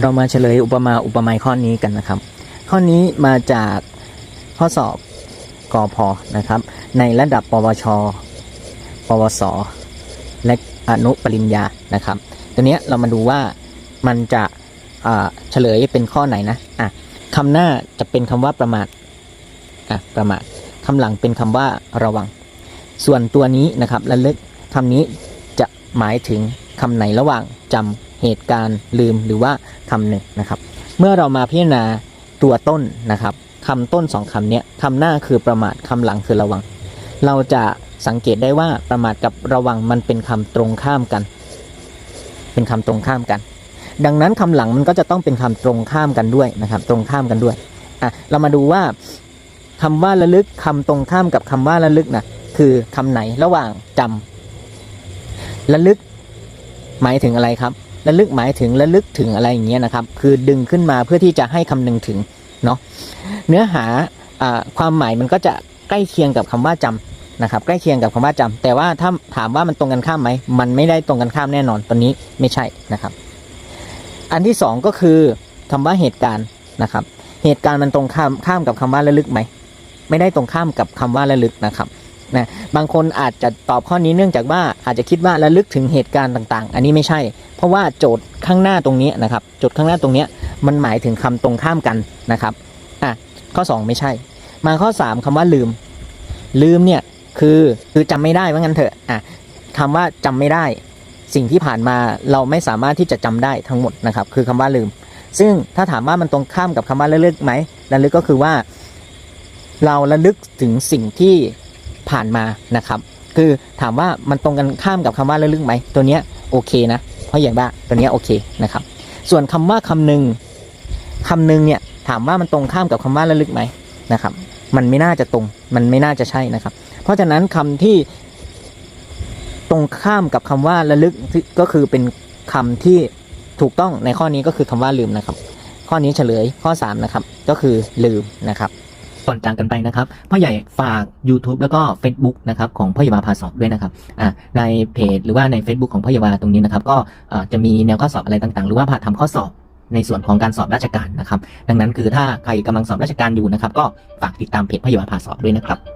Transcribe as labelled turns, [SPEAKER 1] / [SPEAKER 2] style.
[SPEAKER 1] เรามาเฉลยอุปมาอุปไมยข้อนี้กันนะครับ ข้อนี้มาจากข้อสอบกอพอนะครับ ในระดับปวช ปวส และอนุปริญญานะครับ ตัวเนี้ยเรามาดูว่ามันจะเฉลยเป็นข้อไหนนะอะคำหน้าจะเป็นคำว่าประมาทอะประมาทคำหลังเป็นคำว่าระวัง ส่วนตัวนี้นะครับระลึกคำนี้จะหมายถึงคำไหนระหว่างจำ เหตุการณ์ลืมหรือว่าคำหนึ่งนะครับ เมื่อเรามาพิจารณาตัวต้นนะครับคำต้นสองคำเนี้ยคำหน้าคือประมาทคำหลังคือระวัง เราจะสังเกตได้ว่าประมาทกับระวังมันเป็นคำตรงข้ามกัน เป็นคำตรงข้ามกัน ดังนั้นคำหลังมันก็จะต้องเป็นคำตรงข้ามกันด้วยนะครับ ตรงข้ามกันด้วยอะเรามาดูว่าคำว่าระลึกคำตรงข้ามกับคำว่าระลึกนะคือคำไหนระหว่างจำระลึก หมายถึงอะไรครับ ระลึกหมายถึงระลึกถึงอะไรอย่างเงี้ยนะครับคือดึงขึ้นมาเพื่อที่จะให้คำนึงถึงเนาะเนื้อหาอความหมายมันก็จะใกล้เคียงกับคำว่าจำนะครับใกล้เคียงกับคำว่าจำแต่ว่าถ้าถามว่ามันตรงกันข้ามไหมมันไม่ได้ตรงกันข้ามแน่นอนตอนนี้ไม่ใช่นะครับ อันที่สองก็คือคำว่าเหตุการณ์นะครับ เหตุการณ์มันตรงข้ามข้ามกับคำว่าระลึกไหมไม่ได้ตรงข้ามกับคำว่าระลึกนะครับ นะบางคนอาจจะตอบข้อนี้เนื่องจากว่าอาจจะคิดว่าระลึกถึงเหตุการณ์ต่างๆ อันนี้ไม่ใช่ เพราะว่าโจทย์ข้างหน้าตรงนี้นะครับโจทย์ข้างหน้าตรงนี้มันหมายถึงคำตรงข้ามกันนะครับอะข้อ 2 ไม่ใช่ มาข้อ 3คำว่าลืม ลืมเนี่ยคือคือจำไม่ได้ว่างั้นเถอะอะคำว่าจำไม่ได้ สิ่งที่ผ่านมาเราไม่สามารถที่จะจำได้ทั้งหมดนะครับคือคำว่าลืม ซึ่งถ้าถามว่ามันตรงข้ามกับคำว่าระลึกไหมระลึกก็คือว่า เราระลึกถึงสิ่งที่ ผ่านมานะครับ คือถามว่ามันตรงกันข้ามกับคำว่าระลึกไหมตัวเนี้ยโอเคนะ เพราะอย่างว่าตัวเนี้ยโอเคนะครับ ส่วนคำว่าคำหนึ่งคำหนึ่งเนี่ยถามว่ามันตรงข้ามกับคำว่าระลึกไหมนะครับ มันไม่น่าจะตรง มันไม่น่าจะใช่นะครับ เพราะฉะนั้นคำที่ตรงข้ามกับคำว่าระลึกก็คือเป็นคำที่ถูกต้องในข้อนี้ก็คือคำว่าลืมนะครับ ข้อนี้เฉลยข้อ 3 นะครับ ก็คือลืมนะครับ ส่วนจางกันไปนะครับพ่อใหญ่ฝาก YouTube แล้วก็ Facebook นะครับของพ่อยาวาพาสอบด้วยนะครับอ่าในเพจหรือว่าใน Facebook ของพ่อยาวาตรงนี้นะครับ ก็จะมีแนวข้อสอบอะไรต่างๆ หรือว่าพาทำข้อสอบในส่วนของการสอบราชการนะครับ ดังนั้นคือถ้าใครกำลังสอบราชการอยู่นะครับ ก็ฝากติดตามเพจพ่อยาวาพาสอบด้วยนะครับ